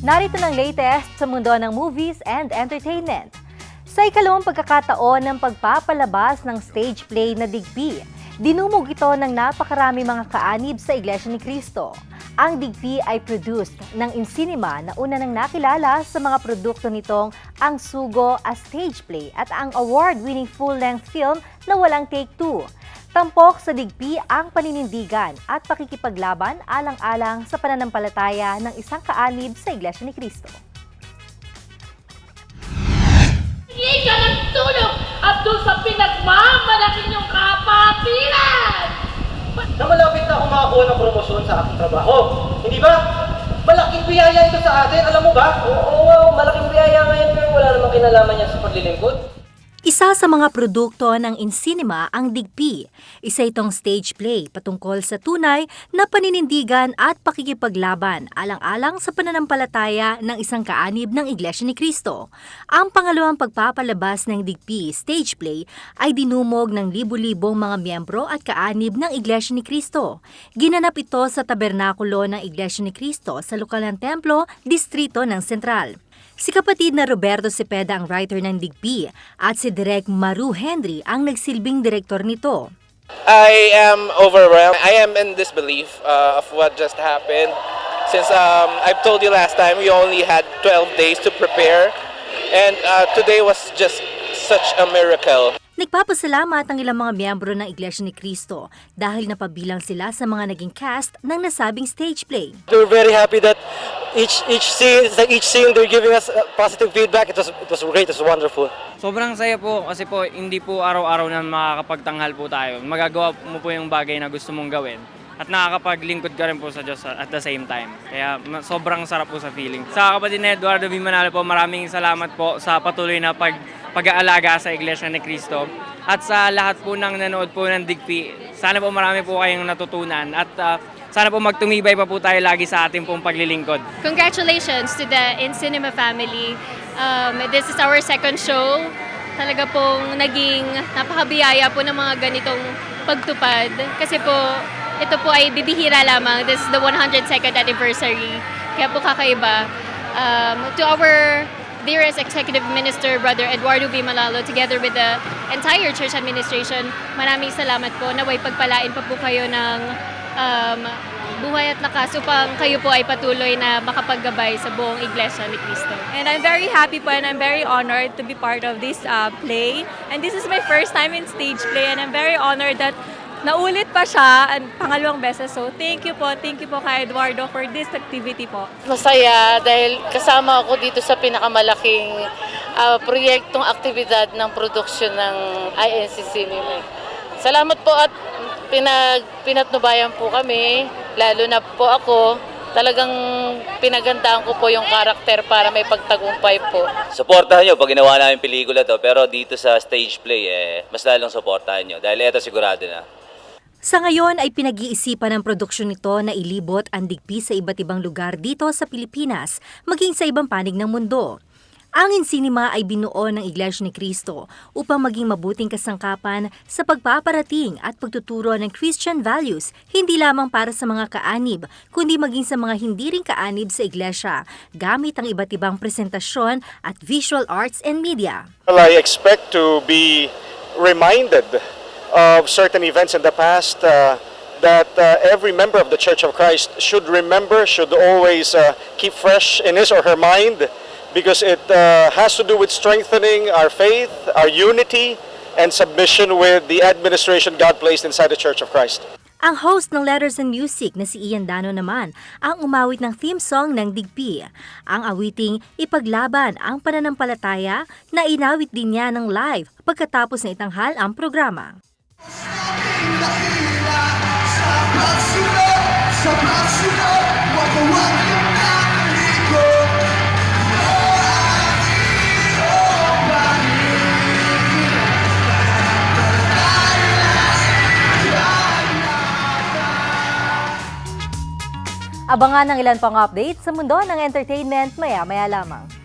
Narito ng latest sa mundo ng movies and entertainment. Sa ikalawang pagkakataon ng pagpapalabas ng stage play na Digpi, dinumog ito ng napakarami mga kaanib sa Iglesia ni Cristo. Ang Digpi ay produced ng Incinema na una nang nakilala sa mga produkto nitong Ang Sugo a Stage Play at ang award-winning full-length film na Walang Take Two. Tampok sa digpi ang paninindigan at pakikipaglaban alang-alang sa pananampalataya ng isang kaanib sa Iglesia ni Cristo. Hingi ka ng tulong at doon sa pinagmamalaki niyong kapatiran! na malapit na ako makakuha ng promosyon sa aking trabaho. Hindi ba? Malaking biyaya ito sa atin, alam mo ba? Oo, oo, malaking biyaya ngayon pero wala namang kinalaman niya sa paglilingkod. Isa sa mga produkto ng Incinema ang Digpi. Isa itong stage play patungkol sa tunay na paninindigan at pakikipaglaban alang-alang sa pananampalataya ng isang kaanib ng Iglesia ni Cristo. Ang pangalawang pagpapalabas ng Digpi stage play ay dinumog ng libu-libong mga miyembro at kaanib ng Iglesia ni Cristo. Ginanap ito sa tabernakulo ng Iglesia ni Cristo sa lokal ng templo, distrito ng Sentral. Si kapatid na Roberto Cepeda ang writer ng Digpi at si Direk Maru Henry ang nagsilbing direktor nito. I am overwhelmed. I am in disbelief uh, of what just happened. Since um, I've told you last time, we only had 12 days to prepare, and uh, today was just such a miracle. Nagpapasalamat ang ilang mga miyembro ng Iglesia ni Cristo dahil napabilang sila sa mga naging cast ng nasabing stage play. We're very happy that each each scene, each scene they're giving us uh, positive feedback. It was it was great, it was wonderful. Sobrang saya po kasi po hindi po araw-araw na makakapagtanghal po tayo. Magagawa mo po yung bagay na gusto mong gawin. At nakakapaglingkod ka rin po sa Diyos at the same time. Kaya sobrang sarap po sa feeling. Sa kapatid na Eduardo. Manalo po, maraming salamat po sa patuloy na pag, pag-aalaga sa Iglesia ni Cristo. At sa lahat po ng nanood po ng Digpi, sana po marami po kayong natutunan. At ah, sana po magtumibay pa po tayo lagi sa ating pong paglilingkod. Congratulations to the In Cinema family. Um, this is our second show. Talaga pong naging napakabiyaya po ng mga ganitong pagtupad. Kasi po, ito po ay bibihira lamang. This is the 102nd anniversary. Kaya po kakaiba. Um, to our dearest Executive Minister, Brother Eduardo V. Malalo, together with the entire church administration, maraming salamat po. Naway pagpalain pa po kayo ng um, buhay at lakas upang kayo po ay patuloy na makapaggabay sa buong Iglesia ni Cristo. And I'm very happy po and I'm very honored to be part of this uh, play. And this is my first time in stage play and I'm very honored that naulit pa siya ang pangalawang beses. So thank you po, thank you po kay Eduardo for this activity po. Masaya dahil kasama ako dito sa pinakamalaking ah, proyektong aktibidad ng produksyon ng INC Cinema. Salamat po at pinag, pinatnubayan po kami, lalo na po ako. Talagang pinagandaan ko po yung karakter para may pagtagumpay po. Suportahan nyo pag ginawa namin pelikula to, pero dito sa stage play, eh, mas lalong suportahan nyo. Dahil eto sigurado na. Sa ngayon ay pinag-iisipan ng produksyon nito na ilibot ang digpi sa iba't ibang lugar dito sa Pilipinas, maging sa ibang panig ng mundo. Ang Insinima ay binuo ng Iglesia ni Cristo upang maging mabuting kasangkapan sa pagpaparating at pagtuturo ng Christian values hindi lamang para sa mga kaanib, kundi maging sa mga hindi rin kaanib sa Iglesia, gamit ang iba't ibang presentasyon at visual arts and media. Well, I expect to be reminded of certain events in the past uh, that uh, every member of the Church of Christ should remember, should always uh, keep fresh in his or her mind, because it uh, has to do with strengthening our faith, our unity, and submission with the administration God placed inside the Church of Christ. Ang host ng Letters and Music na si Ian Dano naman ang umawit ng theme song ng Digpi. Ang awiting Ipaglaban ang pananampalataya na inawit din niya ng live pagkatapos na itanghal ang programa. Abangan ng ilan pang updates sa mundo ng entertainment maya-maya lamang.